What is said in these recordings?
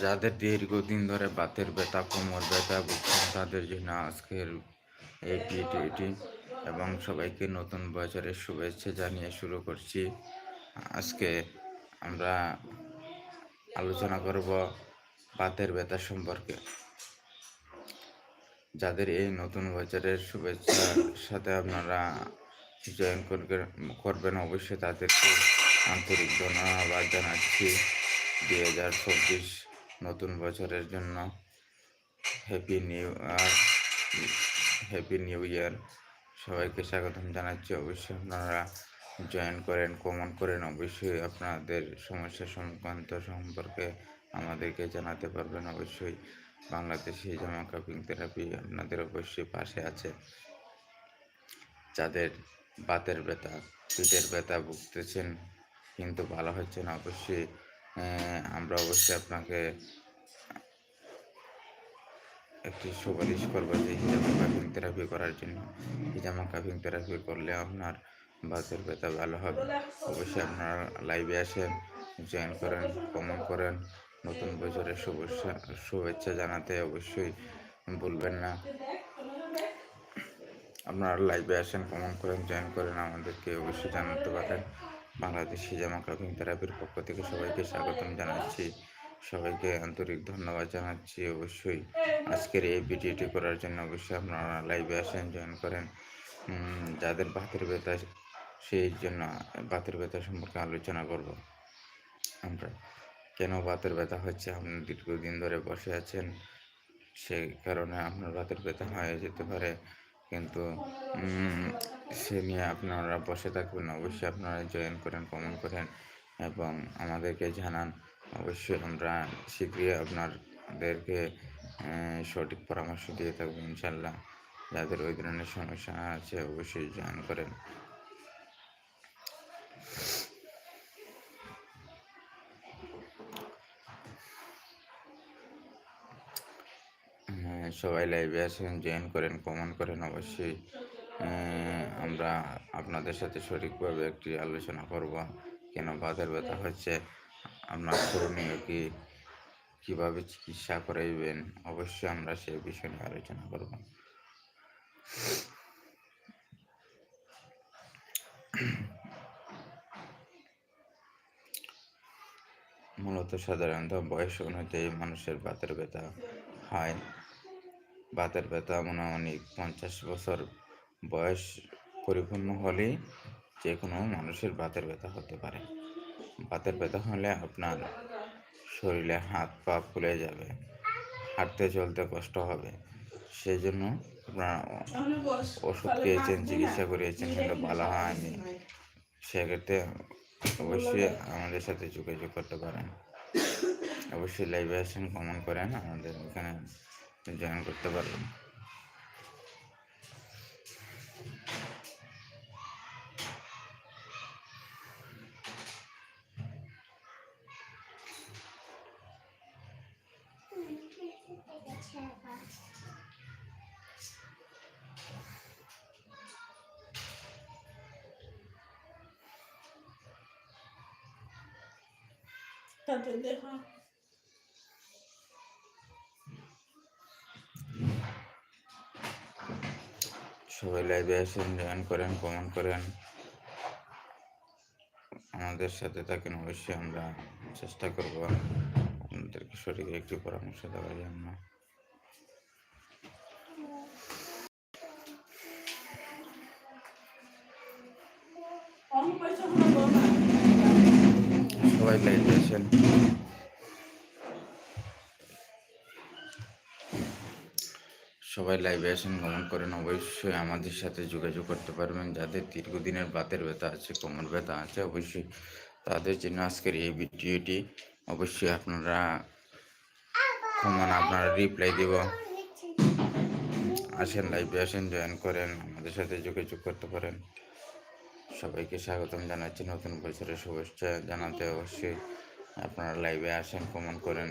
যাদের দীর্ঘদিন ধরে বাতের ব্যথা, কোমর ব্যথা, ভুগছেন, তাদের জন্য আজকের এই ভিডিওটি এবং সবাইকে নতুন বছরের শুভেচ্ছা জানিয়ে শুরু করছি। আজকে আমরা আলোচনা করব বাতের ব্যথা সম্পর্কে। যাদের এই নতুন বছরের শুভেচ্ছার সাথে আপনারা জয়েন করবেন, অবশ্যই তাদেরকে আন্তরিক ধন্যবাদ জানাচ্ছি। দুই হাজার চব্বিশ নতুন বছরের জন্য। Happy new year happy new year সবাইকে স্বাগতম জানাচ্ছি। অবশ্যই আপনারা জয়েন করেন কমন করেন। অবশ্যই আপনাদের সমস্যা সংক্রান্ত সম্পর্কে আমাদেরকে জানাতে পারবেন। অবশ্যই বাংলাদেশি জামা কাপিং থেরাপি আপনাদের অবশ্যই পাশে আছে। যাদের বাতের ব্যথা পিঠের ব্যথা ভুগতেছেন, কিন্তু ভালো হচ্ছে না, অবশ্যই আমরা অবশ্যই আপনাকে একটি সুপারিশ করব যে হিজামা কাপিং থেরাপি করার জন্য। হিজামা কাপিং থেরাপি করলে আপনার বাতের ব্যথা ভালো হবে। অবশ্যই আপনারা লাইভে আসেন জয়েন করেন কমেন্ট করেন। নতুন বছরের শুভেচ্ছা শুভেচ্ছা জানাতে অবশ্যই ভুলবেন না। আপনারা লাইভে আসেন কমেন্ট করেন জয়েন করেন। আমাদেরকে অবশ্যই জানাতে পারেন। বাংলাদেশি জামা কাপিং থেরাপির পক্ষ থেকে সবাইকে স্বাগতম জানাচ্ছি। সবাইকে আন্তরিক ধন্যবাদ জানাচ্ছি অবশ্যই। আজকের এই ভিডিওটি করার জন্য অবশ্যই আপনারা লাইভে আসেন জয়েন করেন। যাদের বাতের ব্যথা, সেই জন্য বাতের ব্যথা সম্পর্কে আলোচনা করব। আমরা কেন বাতের ব্যথা হচ্ছে? আপনি দীর্ঘদিন ধরে বসে আছেন, সেই কারণে আপনার বাতের ব্যথা হয়ে যেতে পারে। কিন্তু সে নিয়ে আপনারা বসে থাকবেন। অবশ্যই আপনারা জয়েন করেন কমেন্ট করেন এবং আমাদেরকে জানান। অবশ্যই আমরা শীঘ্রই আপনাদেরকে সঠিক পরামর্শ দিয়ে থাকব ইনশাল্লাহ যাদের ওই ধরনের সমস্যা আছে, অবশ্যই জয়েন করেন। সবাই লাইভে আসেন জয়েন করেন কমেন্ট করেন, অবশ্যই আমরা আপনাদের সাথে সঠিকভাবে একটি আলোচনা করব। কেন বাতের ব্যথা হচ্ছে? আপনার করণীয় কি? কীভাবে চিকিৎসা করাইবেন? অবশ্যই আমরা সেই বিষয় নিয়ে আলোচনা করব। মূলত সাধারণত বয়স অনুযায়ী মানুষের বাতের ব্যথা হয়। বাতের ব্যথা মনে অনেক পঞ্চাশ বছর বয়স পরিপূর্ণ হলেই যে কোনো মানুষের বাতের ব্যথা হতে পারে। বাতের ব্যথা হলে আপনার শরীরে হাত পা ফুলে যাবে, হাঁটতে চলতে কষ্ট হবে। সেই জন্য আপনারা ওষুধ খেয়েছেন, চিকিৎসা করিয়েছেন, কিন্তু ভালো হয়নি। সেক্ষেত্রে অবশ্যই আমাদের সাথে যোগাযোগ করতে পারেন। অবশ্যই লাইভে আসেন কমেন্ট করেন, আমাদের এখানে জয়েন করতে পারবেন আসেন জয়েন করেন কমেন্ট করেন। আমাদের সাথে থাকেন অবশ্যই, আমরা চেষ্টা করব আপনাদেরকে সঠিক একটি পরামর্শ দেওয়ার জন্য। সবাই লাইভে আসেন সবাই লাইভে আসেন কমেন্ট করেন, অবশ্যই আমাদের সাথে যোগাযোগ করতে পারবেন। যাদের দীর্ঘদিনের বাতের ব্যথা আছে, কোমর ব্যথা আছে, অবশ্যই তাদের জন্য আজকের এই ভিডিওটি অবশ্যই আপনারা কমন আপনারা রিপ্লাই দেব। আসেন লাইভে আসেন জয়েন করেন, আমাদের সাথে যোগাযোগ করতে পারেন। সবাইকে স্বাগতম জানাচ্ছি নতুন বছরের শুভেচ্ছা জানাতে। অবশ্যই আপনারা লাইভে আসেন কমেন্ট করেন।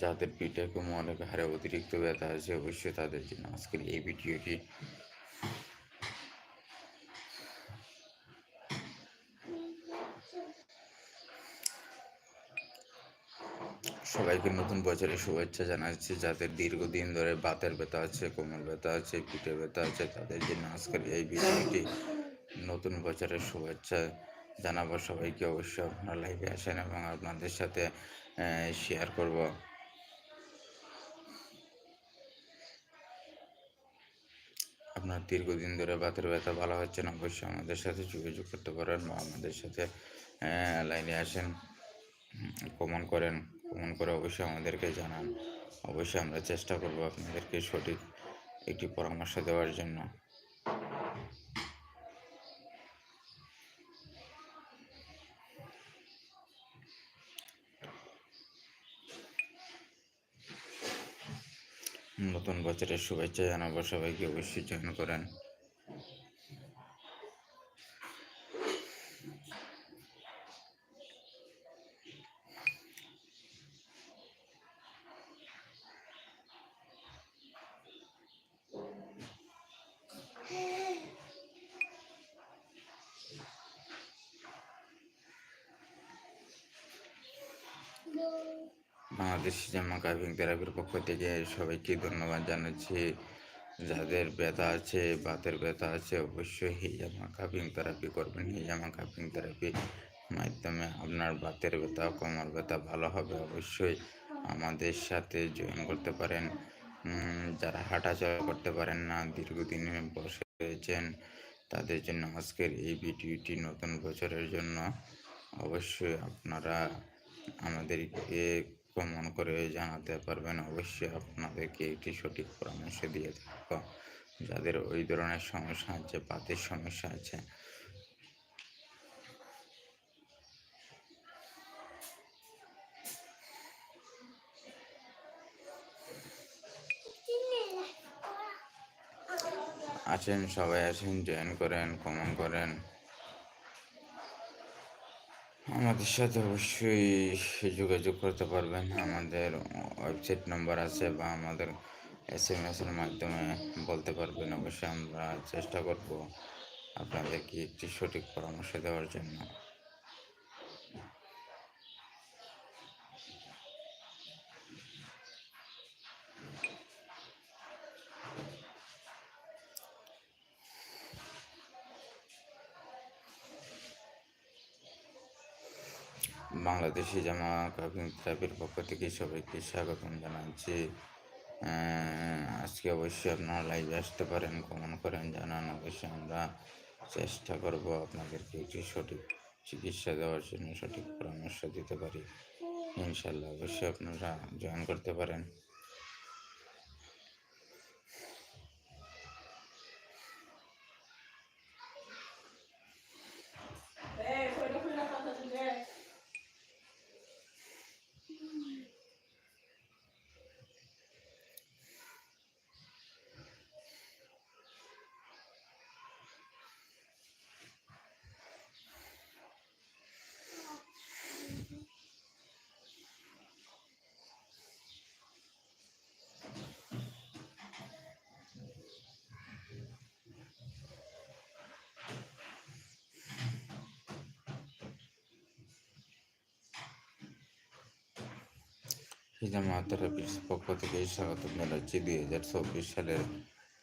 যাদের পিঠে কোমর ঘাড়ে অতিরিক্ত ব্যথা আছে, অবশ্যই তাদের জন্য আজকের এই ভিডিওটি। সবাইকে নতুন বছরের শুভেচ্ছা জানাচ্ছি। যাদের দীর্ঘদিন ধরে বাতের ব্যথা আছে কোমর ব্যথা আছে, পিঠে ব্যথা আছে, তাদের জন্য আজকের এই ভিডিওটি নতুন বছরের শুভেচ্ছা জানাব। সবাইকে অবশ্যই আপনারা লাইভে আসেন এবং আপনাদের সাথে শেয়ার করব। আপনার দীর্ঘদিন ধরে বাতের ব্যথা, ভালো হচ্ছে না, অবশ্যই আমাদের সাথে যোগাযোগ করতে পারেন বা আমাদের সাথে লাইনে আসেন কমন করেন, কমন করে অবশ্যই আমাদেরকে জানান। অবশ্যই আমরা চেষ্টা করব আপনাদেরকে সঠিক একটি পরামর্শ দেওয়ার জন্য। নতুন বছরের শুভেচ্ছা জানাব সবাইকে অবশ্যই জয়েন করেন বাংলাদেশ জামা কার্ভিং থেরাপির পক্ষ থেকে সবাইকে ধন্যবাদ জানাচ্ছি। যাদের ব্যথা আছে, বাতের ব্যথা আছে, অবশ্যই হিজামা কাপিং থেরাপি করবেন। হিজামা কাপিং থেরাপির মাধ্যমে আপনার বাতের ব্যথা, কোমর ব্যথা ভালো হবে। অবশ্যই আমাদের সাথে জয়েন করতে পারেন। যারা হাঁটাচলা করতে পারেন না, দীর্ঘদিন বসে রয়েছেন, তাদের জন্য আজকের এই ভিডিওটি নতুন বছরের জন্য। অবশ্যই আপনারা আমাদেরকে কমন করে জানাতে পারবেন। অবশ্যই আপনাদেরকে একটি সঠিক পরামর্শ দিয়ে থাকব। যাদের ওই ধরনের সমস্যা আছে পাতের সমস্যা আছে। আছেন, সবাই আছেন জয়েন করেন কমন করেন। আমাদের সাথে অবশ্যই যোগাযোগ করতে পারবেন। আমাদের ওয়েবসাইট নাম্বার আছে বা আমাদের এস এম এসের মাধ্যমে বলতে পারবেন। অবশ্যই আমরা চেষ্টা করব আপনাদেরকে একটি সঠিক পরামর্শ দেওয়ার জন্য। বাংলাদেশি জামা কাপিং ক্লাবের পক্ষ থেকে সবাইকে স্বাগতম জানাচ্ছি। আজকে অবশ্যই আপনারা লাইভে আসতে পারেন কমন করেন, জানান। অবশ্যই আমরা চেষ্টা করব আপনাদেরকে একটি সঠিক চিকিৎসা দেওয়ার জন্য সঠিক পরামর্শ দিতে পারি। ইনশাল্লাহ অবশ্যই আপনারা জয়েন করতে পারেন। হিজামা থেরাপির পক্ষ থেকে স্বাগত জানাচ্ছি। দুই হাজার চব্বিশ সালের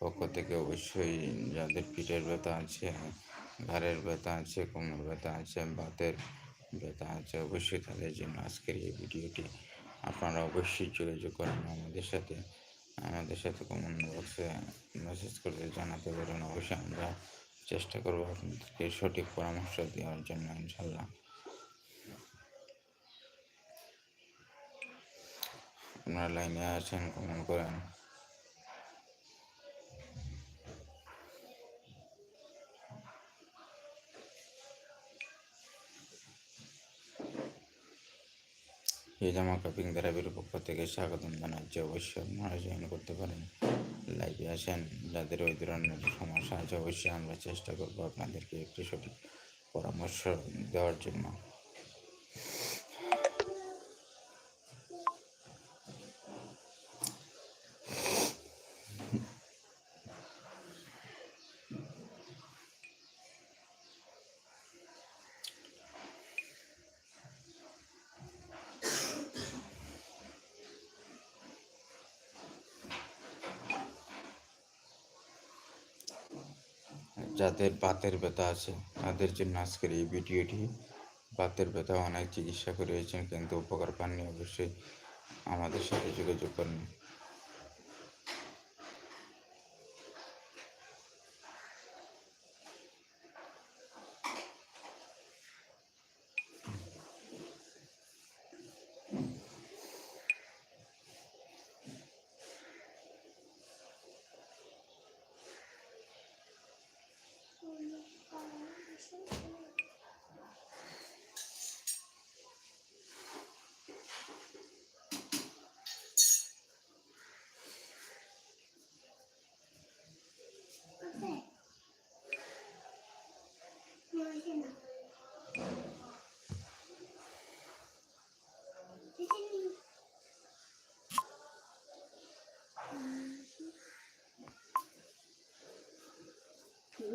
পক্ষ থেকে অবশ্যই যাদের পিঠের ব্যথা আছে, ঘাড়ের ব্যথা আছে কোমর ব্যথা আছে, বাতের ব্যথা আছে, অবশ্যই তাদের জন্য আজকের এই ভিডিওটি আপনারা অবশ্যই যোগাযোগ করেন আমাদের সাথে। আমাদের সাথে কমন বক্সে মেসেজ করে জানাতে পারেন। অবশ্যই আমরা চেষ্টা করব আপনাদেরকে সঠিক পরামর্শ দেওয়ার জন্য ইনশাল্লাহ আপনারা লাইনে আছেন কমেন্ট করেন। এই জামা কাপিং থেরাপির পক্ষ থেকে স্বাগতম জানাচ্ছি। অবশ্যই আপনারা জয়েন করতে পারেন। লাইভে আসেন। যাদের ওই ধরনের সমস্যা আছে, অবশ্যই আমরা চেষ্টা করব আপনাদেরকে একটি সঠিক পরামর্শ দেওয়ার জন্য। যাদের বাতের ব্যথা আছে, তাদের জন্য আজকের এই ভিডিওটি। বাতের ব্যথা অনেক চিকিৎসা করিয়েছেন কিন্তু উপকার পাননি, অবশ্যই আমাদের সাথে যোগাযোগ করুন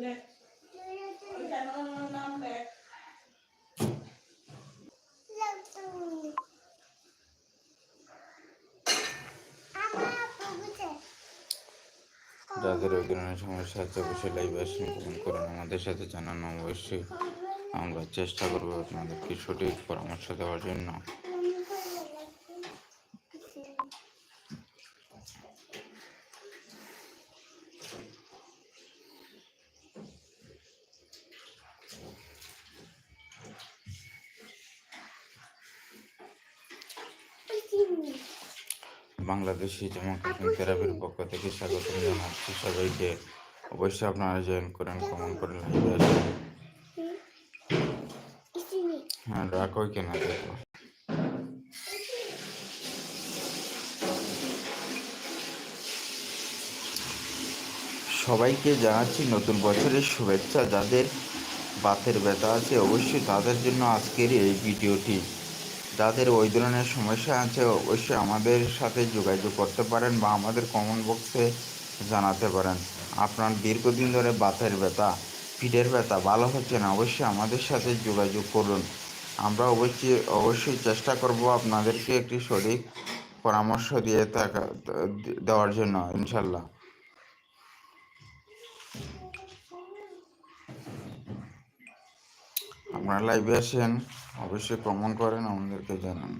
লেখ ওইটা নাম লেখ যাদের ওই ধরনের সমস্যা আছে, অবশ্যই লাইভে আসেন, কমেন্ট করুন, আমাদের সাথে জানানো, অবশ্যই আমরা চেষ্টা করব আপনাদেরকে সঠিক পরামর্শ দেওয়ার জন্য। বাংলাদেশি জামা থেরাপির পক্ষ থেকে স্বাগত জানাচ্ছি সবাইকে। অবশ্যই আপনারা জয়েন করেন কমেন্ট করেন লাইভে আসেন। হ্যাঁ রাখো কেন দেখো। সবাইকে জানাচ্ছি নতুন বছরের শুভেচ্ছা। যাদের বাতের ব্যথা আছে অবশ্যই তাদের জন্য আজকের এই ভিডিওটি। যাদের ওই ধরনের সমস্যা আছে, অবশ্যই আমাদের সাথে যোগাযোগ করতে পারেন বা আমাদের কমেন্ট বক্সে জানাতে পারেন। আপনার দীর্ঘদিন ধরে বাতের ব্যথা, পিঠের ব্যথা ভালো হচ্ছে না, অবশ্যই আমাদের সাথে যোগাযোগ করুন। আমরা অবশ্যই অবশ্যই চেষ্টা করব আপনাদেরকে একটি সঠিক পরামর্শ দিয়ে থাকা, দেওয়ার জন্য ইনশাল্লাহ আপনারা লাইভে আসেন অবশ্যই কমেন্ট করেন আমাদেরকে জানান।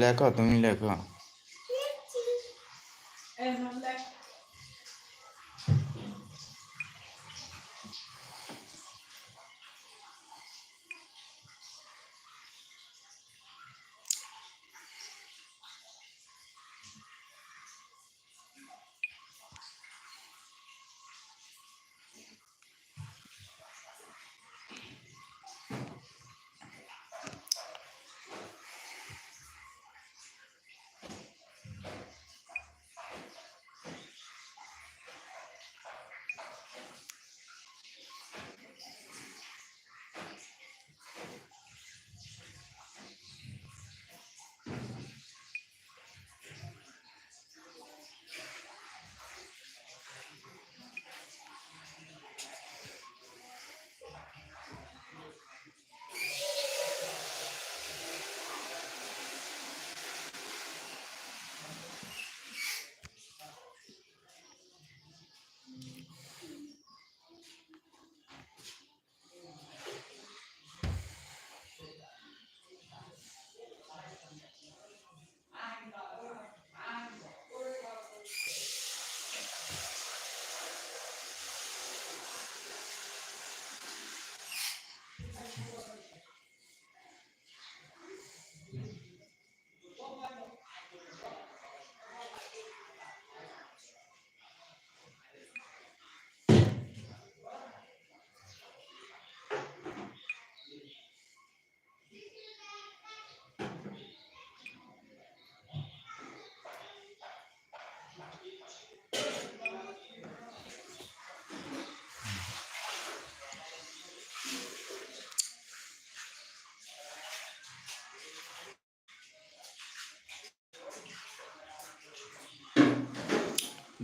লেখো তুমি লেখো।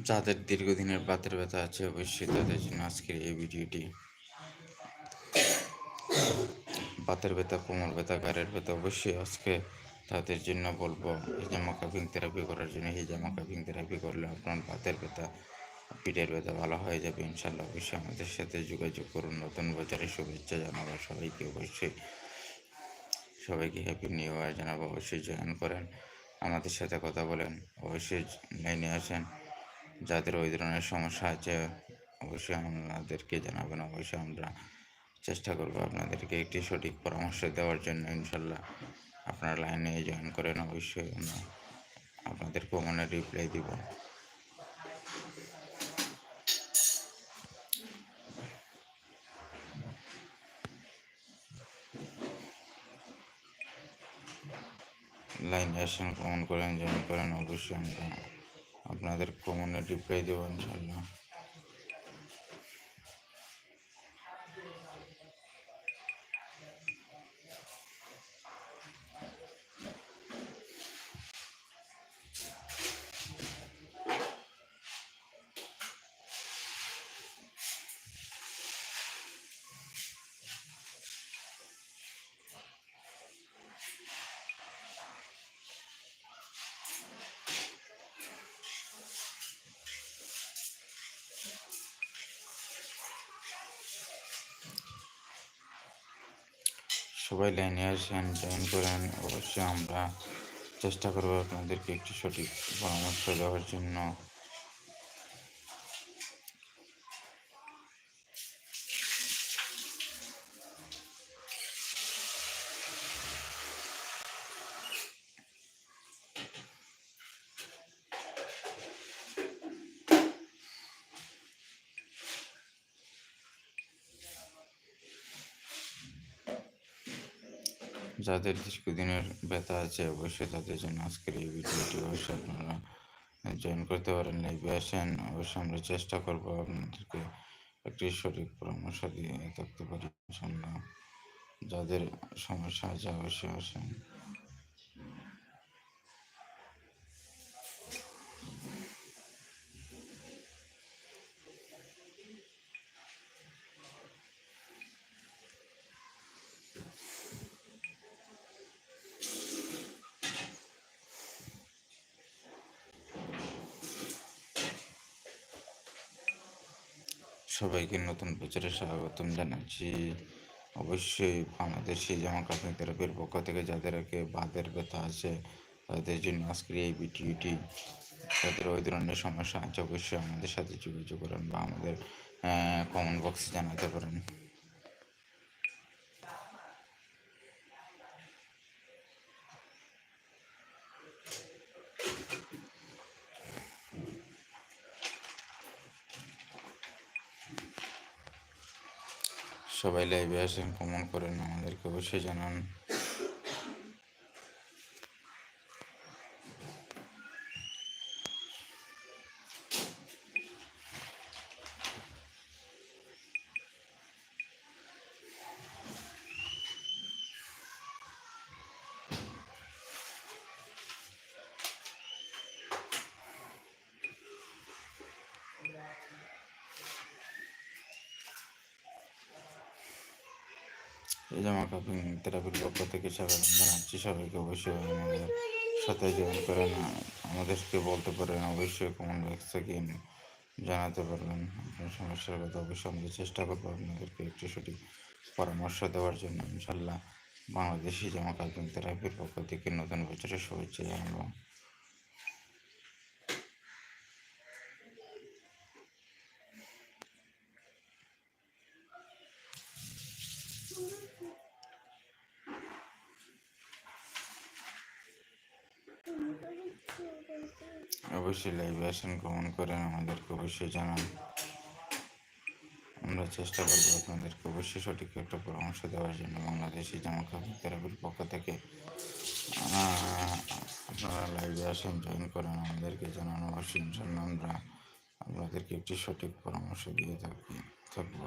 যাদের দীর্ঘদিনের বাতের ব্যথা আছে অবশ্যই তাদের জন্য আজকের এই ভিডিওটি। বাতের ব্যথা, কোমর ব্যথা গাড়ের ব্যথা অবশ্যই আজকে তাদের জন্য বলব, এই হিজামা কাপিং থেরাপি করার জন্য, এই হিজামা কাপিং থেরাপি করলে আপনার বাতের ব্যথা, পিঠের ব্যথা ভালো হয়ে যাবে ইনশাল্লাহ। অবশ্যই আমাদের সাথে যোগাযোগ করুন, নতুন বছরের শুভেচ্ছা জানাব, সবাইকে অবশ্যই, সবাইকে হ্যাপি নিউ ইয়ার জানাব, অবশ্যই জয়েন করেন, আমাদের সাথে কথা বলেন, অবশ্যই লাইনে আসেন। যাদের ওই ধরনের সমস্যা আছে, অবশ্যই আমাদেরকে জানাবেন। অবশ্যই আমরা চেষ্টা করব আপনাদেরকে একটি সঠিক পরামর্শ দেওয়ার জন্য, ইনশাল্লাহ আপনারা লাইনে জয়েন করেন। অবশ্যই আমরা আপনাদের কমনে রিপ্লাই দিব। লাইনে আসেন কমন করেন, জয়েন করেন। অবশ্যই আমরা আপনাদের কমনে রিপ্লাই দেবো ইনশাল্লাহ সবাই লাইনে আসেন জয়েন করেন। অবশ্যই আমরা চেষ্টা করব আপনাদেরকে একটি সঠিক পরামর্শ দেওয়ার জন্য। যাদের দীর্ঘদিনের ব্যথা আছে, অবশ্যই তাদের জন্য আজকের এই ভিডিওটি অবশ্যই আপনারা জয়েন করতে পারেন লাইভে আসেন। অবশ্যই আমরা চেষ্টা করব আপনাদেরকে একটি সঠিক পরামর্শ দিয়ে থাকতে পারি। যাদের সমস্যা আছে, অবশ্যই আসেন। সবাইকে নতুন বছরে স্বাগতম জানাচ্ছি। অবশ্যই আমাদের সেই জামা কাশ্মীর থেরাপির পক্ষ থেকে যাদের আগে বাদের ব্যথা আছে, তাদের জন্য আজকের এই ভিডিওটি তাদের ওই ধরনের সমস্যা আছে, অবশ্যই আমাদের সাথে যোগাযোগ করেন বা আমাদের কমেন্ট বক্সে জানাতে পারেন। সবাই লাইভে আসেন কমেন্ট করেন আমাদেরকে অবশ্যই জানান জামা কাপড় থেরাপির পক্ষ থেকে স্বাগত জানাচ্ছি, সবাইকে অবশ্যই আমাদের সাথে জয়েন করেন আমাদেরকে বলতে পারেন, অবশ্যই কমেন্ট বক্স থেকে জানাতে পারবেন। আপনার সমস্যার কথা অবশ্যই আমরা চেষ্টা করব আপনাদেরকে একটি সঠিক পরামর্শ দেওয়ার জন্য। ইনশাল্লাহ বাংলাদেশি জামা কাপড় থেরাপির পক্ষ থেকে নতুন বছরের শুভেচ্ছা জানাব। অবশ্যই লাইভে আসেন কমেন্ট করেন, আমাদেরকে অবশ্যই জানান। আমরা চেষ্টা করব আপনাদেরকে অবশ্যই সঠিক একটা পরামর্শ দেওয়ার জন্য বাংলাদেশি জামা কাপড় থেরাপির পক্ষ থেকে। আপনারা লাইভে আসেন জয়েন করেন, আমাদেরকে জানান অবশ্যই। ইনশাল্লাহ আমরা আপনাদেরকে একটি সঠিক পরামর্শ দিয়ে থাকি, থাকব।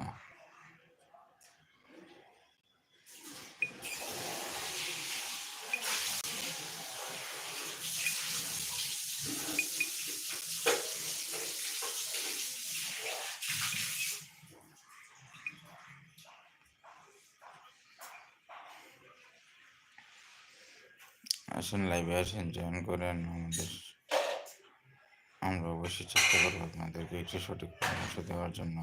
আসেন লাইভে আসেন জয়েন করেন। আমাদের, আমরা অবশ্যই চেষ্টা করব আপনাদেরকে একটু সঠিক পরামর্শ দেওয়ার জন্য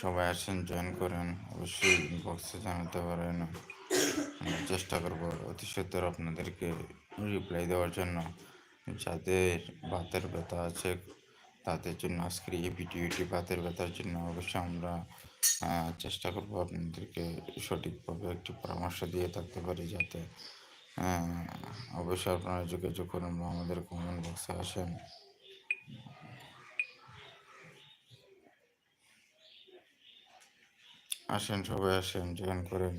সবাই আসেন জয়েন করেন, অবশ্যই বক্সে জানাতে পারেন। চেষ্টা করব অতি সত্তর আপনাদেরকে রিপ্লাই দেওয়ার জন্য। যাদের বাতের ব্যথা আছে, তাদের জন্য আজকের এই ভিডিওটি বাতের ব্যথার জন্য অবশ্যই আমরা চেষ্টা করব আপনাদেরকে সঠিকভাবে একটি পরামর্শ দিয়ে থাকতে পারি যাতে অবশ্যই আপনারা যোগাযোগ করুন বা আমাদের কমেন্ট বক্সে আসেন। আসেন সবাই, আসেন জয়েন করেন।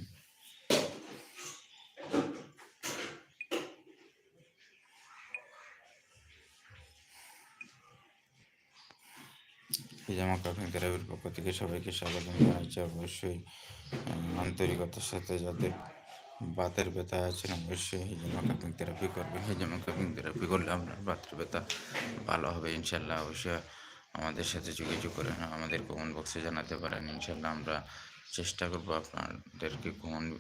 হিজামা কাকিং থেরাপির পক্ষ থেকে সবাইকে স্বাগতম জানাচ্ছি। অবশ্যই আন্তরিকতার সাথে যাদের বাতের ব্যথা আছেন অবশ্যই হিজামা কাকিং থেরাপি করবেন। হিজামা কাকিং থেরাপি করলে আপনার বাতের ব্যথা ভালো হবে, ইনশাল্লাহ। অবশ্যই আমাদের সাথে যোগাযোগ করেন আমাদের কমেন্ট বক্সে জানাতে পারেন। ইনশাল্লাহ আমরা চেষ্টা করব আপনাদেরকে কমেন্ট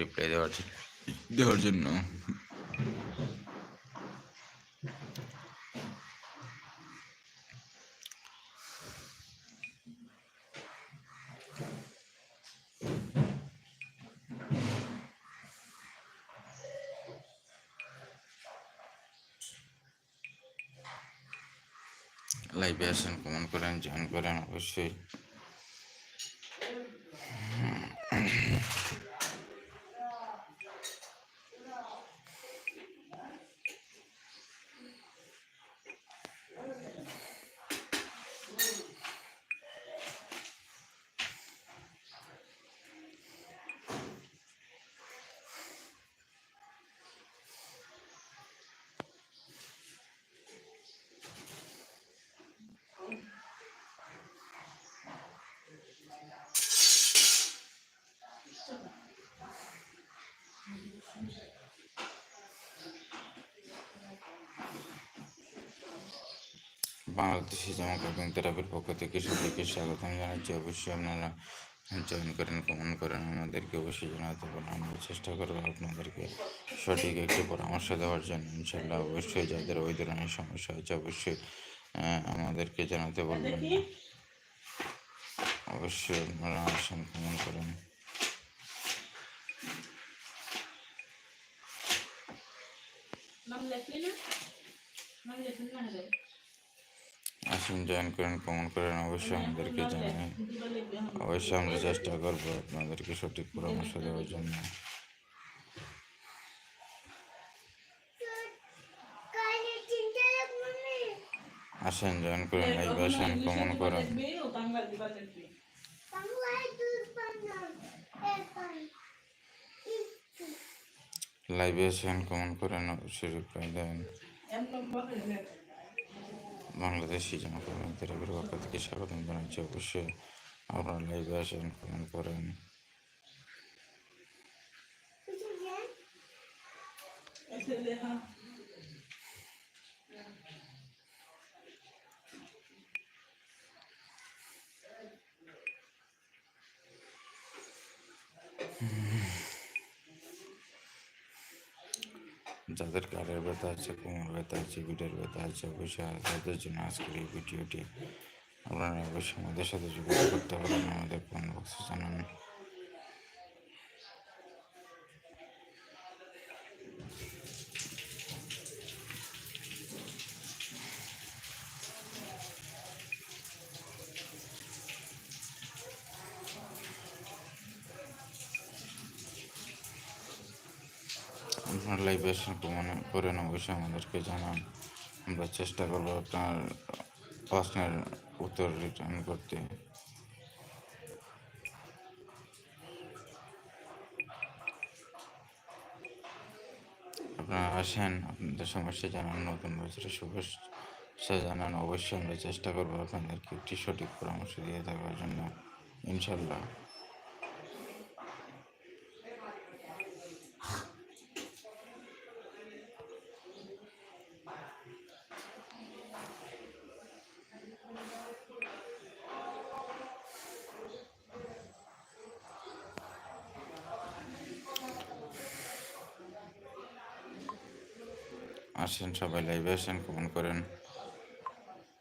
রিপ্লাই দেওয়ার দেওয়ার জন্য। লাইভে আসেন, কমেন্ট করেন জয়েন করেন, অবশ্যই। বাংলাদেশি জামা কাপড় থেরাপির পক্ষ থেকে সবাইকে স্বাগতম জানাচ্ছি। অবশ্যই আপনারা জয়েন করেন কমেন্ট করেন আমাদেরকে অবশ্যই জানাতে পারেন। আমরা চেষ্টা করব আপনাদেরকে সঠিক একটি পরামর্শ দেওয়ার জন্য। ইনশাল্লাহ অবশ্যই যাদের ওই ধরনের সমস্যা হচ্ছে অবশ্যই আমাদেরকে জানাতে বলবেন। দেখি। অবশ্যই আপনারা আসেন কমেন্ট করেন। নাম লেখলি না? নাম লেখলি না আসেন জয়েন করেন কমেন্ট করেন, অবশ্যই আমাদেরকে দুবার অবশ্যই আমরা চেষ্টা করব আপনাদেরকে সঠিক পরামর্শ দেওয়ার জন্য। আসেন জয়েন করেন লাইভ আসেন কমেন্ট করেন। লাইভে আসেন কমেন্ট করেন, অবশ্যই রিপ্লাই দেন বাংলাদেশি জনপ্রতিনিধিদের পক্ষ থেকে স্বাগতম জানাচ্ছি অবশ্যই আপনারা লাইভে আসেন কমেন্ট করেন। এসে যাদের কার্ডের ব্যথা আছে, কোমর ব্যথা আছে, পিঠের ব্যথা আছে অবশ্যই তাদের জন্য আজকের এই ভিডিওটি আপনারা অবশ্যই আমাদের সাথে যোগাযোগ করতে পারেন। আমাদের কমেন্ট বক্সে জানান আপনার লাইভ আসেন মনে করেন অবশ্যই আমাদেরকে জানান। আমরা চেষ্টা করব আপনার প্রশ্নের উত্তর রিটার্ন করতে। আপনারা আসেন, আপনাদের সমস্যা জানান, নতুন বছরের শুভেচ্ছা জানান। অবশ্যই আমরা চেষ্টা করব আপনাদেরকে একটি সঠিক পরামর্শ দিয়ে থাকার জন্য। ইনশাল্লাহ সবাই লাইভে করেন।